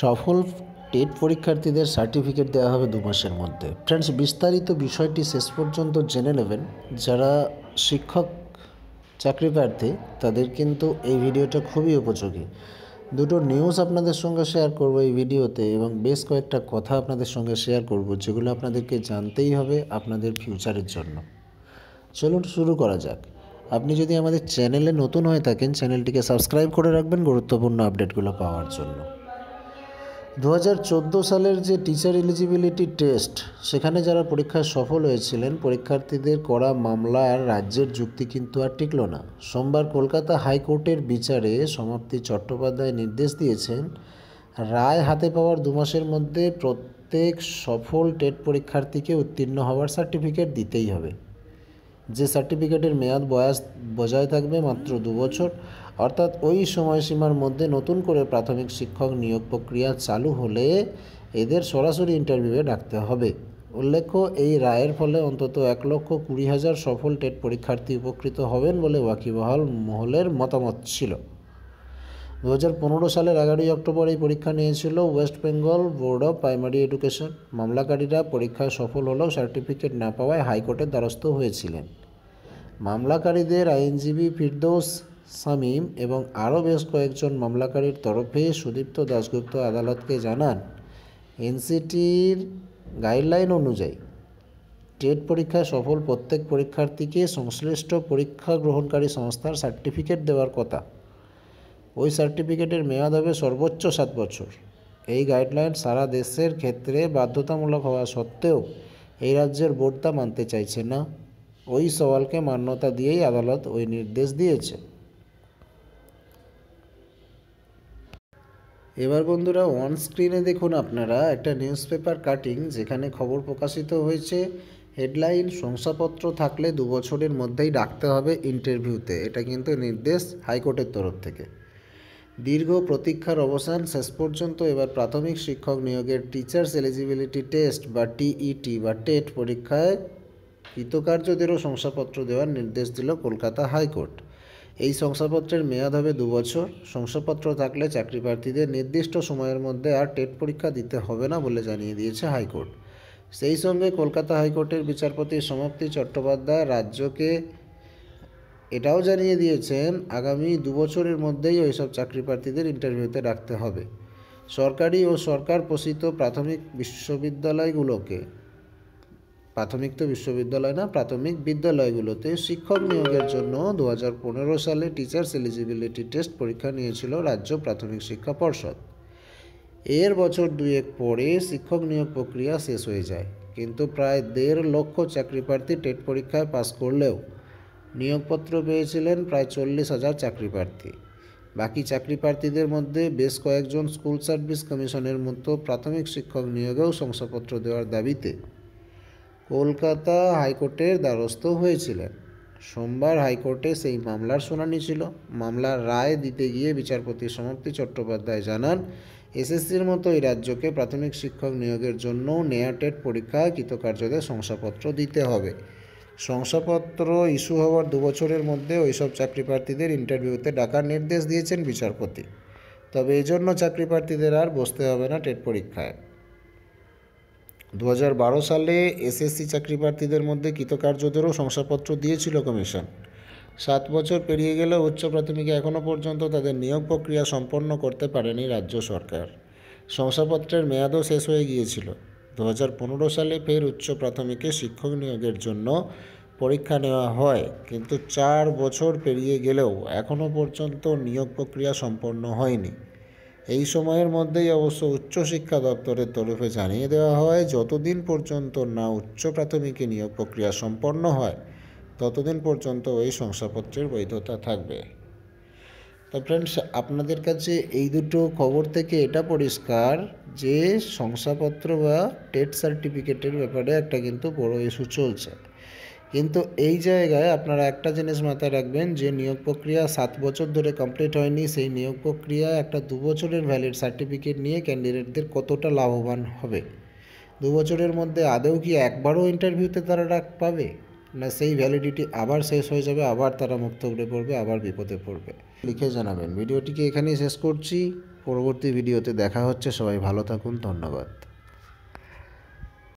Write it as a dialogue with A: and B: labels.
A: সফল টেট পরীক্ষার্থীদের সার্টিফিকেট দেওয়া হবে দু মাসের মধ্যে। ফ্রেন্ডস বিস্তারিত বিষয়টি শেষ পর্যন্ত জেনে নেবেন। যারা শিক্ষক চাকরি প্রার্থী, তাদের কিন্তু এই ভিডিওটা খুবই উপযোগী। দুটো নিউজ আপনাদের সঙ্গে শেয়ার করব এই ভিডিওতে এবং বেশ কয়েকটা কথা আপনাদের সঙ্গে শেয়ার করব, যেগুলো আপনাদেরকে জানতেই হবে আপনাদের ফিউচারের জন্য। চলুন শুরু করা যাক। আপনি যদি আমাদের চ্যানেলে নতুন হয়ে থাকেন চ্যানেলটিকে সাবস্ক্রাইব করে রাখবেন গুরুত্বপূর্ণ আপডেটগুলো পাওয়ার জন্য। দু হাজার চোদ্দ সালের যে টিচার এলিজিবিলিটি টেস্ট সেখানে যারা পরীক্ষায় সফল হয়েছিলেন, পরীক্ষার্থীদের করা মামলার রাজ্যের যুক্তি কিন্তু আর টিকল না। সোমবার কলকাতা হাইকোর্টের বিচারে সমাপ্তি চট্টোপাধ্যায় নির্দেশ দিয়েছেন, রায় হাতে পাওয়ার দু মাসের মধ্যে প্রত্যেক সফল টেট পরীক্ষার্থীকে উত্তীর্ণ হওয়ার সার্টিফিকেট দিতেই হবে। যে সার্টিফিকেটের মেয়াদ বয়স বজায় থাকবে মাত্র দু বছর, অর্থাৎ ওই সময়সীমার মধ্যে নতুন করে প্রাথমিক শিক্ষক নিয়োগ প্রক্রিয়া চালু হলে এদের সরাসরি ইন্টারভিউয়ে ডাকতে হবে। উল্লেখ্য, এই রায়ের ফলে অন্তত এক লক্ষ কুড়ি হাজার সফল টেট পরীক্ষার্থী উপকৃত হবেন বলে ওয়াকিবহাল মহলের মতামত ছিল। দু হাজার পনেরো সালের এগারোই অক্টোবর এই পরীক্ষা নিয়েছিল West Bengal board of primary education. মামলাকারীরা পরীক্ষায় সফল হলেও সার্টিফিকেট না পাওয়ায় হাইকোর্টের দ্বারস্থ হয়েছিলেন। মামলাকারীদের আইনজীবী ফিরদৌস শামীম এবং আরও বেশ কয়েকজন মামলাকারীর তরফে সুদীপ্ত দাশগুপ্ত আদালতকে জানান, এনসিটির গাইডলাইন অনুযায়ী টেট পরীক্ষায় সফল প্রত্যেক পরীক্ষার্থীকে সংশ্লিষ্ট পরীক্ষা গ্রহণকারী সংস্থার সার্টিফিকেট দেওয়ার কথা। ওই সার্টিফিকেটের মেয়াদ হবে সর্বোচ্চ সাত বছর। এই গাইডলাইন সারা দেশের ক্ষেত্রে বাধ্যতামূলক হওয়া সত্ত্বেও এই রাজ্যের বোর্ড তা মানতে চাইছে না। ওই সওয়ালকে মান্যতা দিয়েই আদালত ওই নির্দেশ দিয়েছে। এবার বন্ধুরা অন স্ক্রিনে দেখুন আপনারা একটা নিউজ পেপার কাটিং যেখানে খবর প্রকাশিত হয়েছে। হেডলাইন শংসাপত্র থাকলে দু বছরের মধ্যেই ডাকতে হবে ইন্টারভিউতে এটা কিন্তু নির্দেশ হাইকোর্টের তরফ থেকে। দীর্ঘ প্রতীক্ষার অবসান, শেষ পর্যন্ত এবার প্রাথমিক শিক্ষক নিয়োগের টিচার্স এলিজিবিলিটি টেস্ট বা টিইটি বা টেট পরীক্ষায় কৃতকার্যদেরও শংসাপত্র দেওয়ার নির্দেশ দিল কলকাতা হাইকোর্ট। এই শংসাপত্রের মেয়াদ হবে দু বছর। শংসাপত্র থাকলে চাকরি প্রার্থীদের নির্দিষ্ট সময়ের মধ্যে আর টেট পরীক্ষা দিতে হবে না বলে জানিয়ে দিয়েছে হাইকোর্ট। সেই সঙ্গে কলকাতা হাইকোর্টের বিচারপতি সমাপ্তি চট্টোপাধ্যায় রাজ্যকে এটাও জানিয়ে দিয়েছেন, আগামী দু বছরের মধ্যেই ওইসব চাকরি প্রার্থীদের ইন্টারভিউতে রাখতে হবে। সরকারি ও সরকার পোষিত প্রাথমিক বিশ্ববিদ্যালয়গুলোকে প্রাথমিক তো বিশ্ববিদ্যালয় না, প্রাথমিক বিদ্যালয়গুলোতে শিক্ষক নিয়োগের জন্য দু হাজার পনেরো সালে টিচার্স এলিজিবিলিটি টেস্ট পরীক্ষা নিয়েছিল রাজ্য প্রাথমিক শিক্ষা পর্ষদ। এর বছর দুয়েক পরে শিক্ষক নিয়োগ প্রক্রিয়া শেষ হয়ে যায়, কিন্তু প্রায় দেড় লক্ষ চাকরি প্রার্থী টেট পরীক্ষায় পাশ করলেও নিয়োগপত্র পেয়েছিলেন প্রায় চল্লিশ হাজার চাকরি প্রার্থী। বাকি চাকরি প্রার্থীদের মধ্যে বেশ কয়েকজন স্কুল সার্ভিস কমিশনের মতো প্রাথমিক শিক্ষক নিয়োগেও শংসাপত্র দেওয়ার দাবিতে কলকাতা হাইকোর্টের দ্বারস্থ হয়েছিলেন। সোমবার হাইকোর্টে সেই মামলার শুনানি ছিল। মামলার রায় দিতে গিয়ে বিচারপতি সমাপ্তি চট্টোপাধ্যায় জানান, এসএসসির মতো এই রাজ্যকে প্রাথমিক শিক্ষক নিয়োগের জন্য নেয়াটেট পরীক্ষায় কৃতকার্যদের শংসাপত্র দিতে হবে। শংসাপত্র ইস্যু হওয়ার দু বছরের মধ্যে ওইসব চাকরি প্রার্থীদের ইন্টারভিউতে ডাকার নির্দেশ দিয়েছেন বিচারপতি। তবে এই জন্য চাকরি প্রার্থীদের আর বসতে হবে না টেট পরীক্ষায়। দু হাজার বারো সালে এসএসসি চাকরি প্রার্থীদের মধ্যে কৃতকার্যদেরও শংসাপত্র দিয়েছিল কমিশন। সাত বছর পেরিয়ে গেলেও উচ্চ প্রাথমিকে এখনও পর্যন্ত তাদের নিয়োগ প্রক্রিয়া সম্পন্ন করতে পারেনি রাজ্য সরকার। শংসাপত্রের মেয়াদও শেষ হয়ে গিয়েছিল। দু হাজার পনেরো সালে ফের উচ্চ প্রাথমিকে শিক্ষক নিয়োগের জন্য পরীক্ষা নেওয়া হয়, কিন্তু চার বছর পেরিয়ে গেলেও এখনও পর্যন্ত নিয়োগ প্রক্রিয়া সম্পন্ন হয়নি। এই সময়ের মধ্যেই অবশ্য উচ্চশিক্ষা দপ্তরের তরফে জানিয়ে দেওয়া হয়, যতদিন পর্যন্ত না উচ্চ প্রাথমিকে নিয়োগ প্রক্রিয়া সম্পন্ন হয়, ততদিন পর্যন্ত ওই শংসাপত্রের বৈধতা থাকবে। তো ফ্রেন্ডস আপনাদের কাছে এই দুটো খবর থেকে এটা পরিষ্কার যে শংসাপত্র বা টেট সার্টিফিকেটের ব্যাপারে একটা কিন্তু বড় ইস্যু চলছে। কিন্তু এই জায়গায় আপনারা একটা জিনিস মাথায় রাখবেন, যে নিয়োগ প্রক্রিয়া সাত বছর ধরে কমপ্লিট হয়নি, সেই নিয়োগ প্রক্রিয়া একটা দু বছরের ভ্যালিড সার্টিফিকেট নিয়ে ক্যান্ডিডেটদের কতটা লাভবান হবে? দু বছরের মধ্যে আদৌ কি একবারও ইন্টারভিউতে তারা ডাক পাবে? না সেই ভ্যালিডিটি আবার শেষ হয়ে যাবে, আবার তারা মুক্ত করে পড়বে, আবার বিপদে পড়বে? লিখে জানাবেন। ভিডিওটিকে এখানেই শেষ করছি। পরবর্তী ভিডিওতে দেখা হচ্ছে। সবাই ভালো থাকুন। ধন্যবাদ।